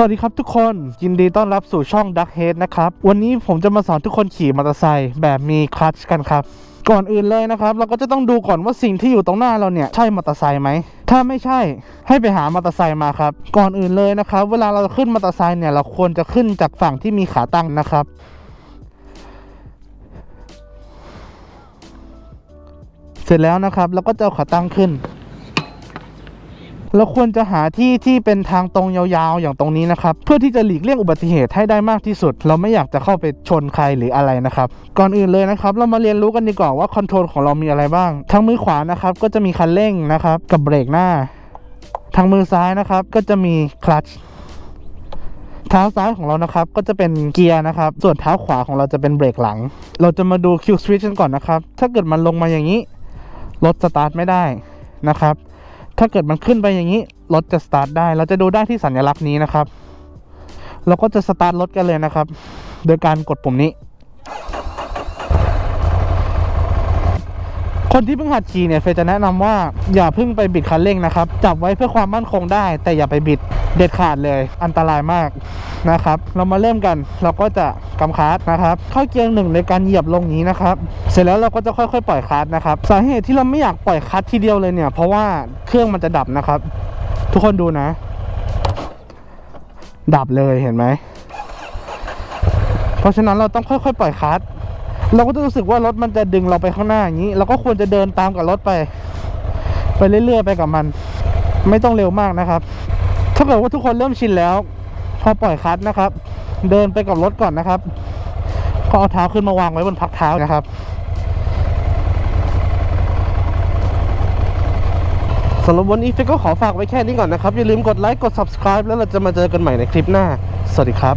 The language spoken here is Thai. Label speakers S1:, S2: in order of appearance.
S1: สวัสดีครับทุกคนยินดีต้อนรับสู่ช่อง Duck Head นะครับ วันนี้ผมจะมาสอนทุกคนขี่มอเตอร์ไซค์แบบมีคลัตชกันครับ ก่อนอื่นเลยนะครับ เราก็จะต้องดูก่อนว่าสิ่งที่อยู่ตรงหน้าเราเนี่ย ใช่มอเตอร์ไซค์ไหม ถ้าไม่ใช่ให้ไปหามอเตอร์ไซค์มาครับ ก่อนอื่นเลยนะครับ เวลาเราขึ้นมอเตอร์ไซค์เนี่ยเราควรจะขึ้นจากฝั่งที่มีขาตั้งนะครับเสร็จแล้วนะครับเราก็จะเอาขาตั้งขึ้น เราควรจะหาที่ที่เป็นทางตรงยาวๆ อย่างตรงนี้นะครับ เพื่อที่จะหลีกเลี่ยงอุบัติเหตุให้ได้มากที่สุด เราไม่อยากจะเข้าไปชนใครหรืออะไรนะครับ ก่อนอื่นเลยนะครับ เรามาเรียนรู้กันดีกว่าว่าคอนโทรลของเรามีอะไรบ้าง ทางมือขวานะครับ ก็จะมีคันเร่งนะครับ กับเบรกหน้า ทางมือซ้ายนะครับ ก็จะมีคลัตช์เท้าซ้ายของเรานะครับก็จะเป็นเกียร์นะครับ ส่วนเท้าขวาของเราจะเป็นเบรกหลัง เราจะมาดูคิวสวิตช์กันก่อนนะครับ ถ้าเกิดมันลงมาอย่างนี้รถสตาร์ทไม่ได้นะครับ ถ้าเกิดมันขึ้นไปอย่างนี้ รถจะสตาร์ทได้ เราจะดูได้ที่สัญลักษณ์นี้นะครับ เราก็จะสตาร์ทรถกันเลยนะครับ โดยการกดปุ่มนี้ คนที่เพิ่งหัดขี่เนี่ยเฟยจะแนะนำว่าอย่าเพิ่งไปบิดคันเร่งนะครับ จับไว้เพื่อความมั่นคงได้ แต่อย่าไปบิดเด็ดขาดเลย อันตรายมากนะครับ เรามาเริ่มกันเราก็จะกำคลัตช์นะครับ เข้าเกียร์หนึ่งในการเหยียบลงนี้นะครับ เสร็จแล้วเราก็จะค่อยๆ ปล่อยคลัตช์นะครับ สาเหตุที่เราไม่อยากปล่อยคลัตช์ทีเดียวเลยเนี่ย เพราะว่าเครื่องมันจะดับนะครับ ทุกคนดูนะ ดับเลยเห็นไหม เพราะฉะนั้นเราต้องค่อยๆ ปล่อยคลัตช์ เราก็จะรู้สึกว่ารถมันจะดึงเราไปข้างหน้าอย่างนี้ เราก็ควรจะเดินตามกับรถไป ไปเรื่อยๆไปกับมัน ไม่ต้องเร็วมากนะครับ ถ้าเกิดว่าทุกคนเริ่มชินแล้ว พอปล่อยคลัตช์นะครับ เดินไปกับรถก่อนนะครับ ก็เอาเท้าขึ้นมาวางไว้บนพักเท้านะครับ
S2: สำหรับวันนี้เฟกก็ขอฝากไว้แค่นี้ก่อนนะครับ อย่าลืมกดไลค์กด subscribe แล้วเราจะมาเจอกันใหม่ในคลิปหน้า สวัสดีครับ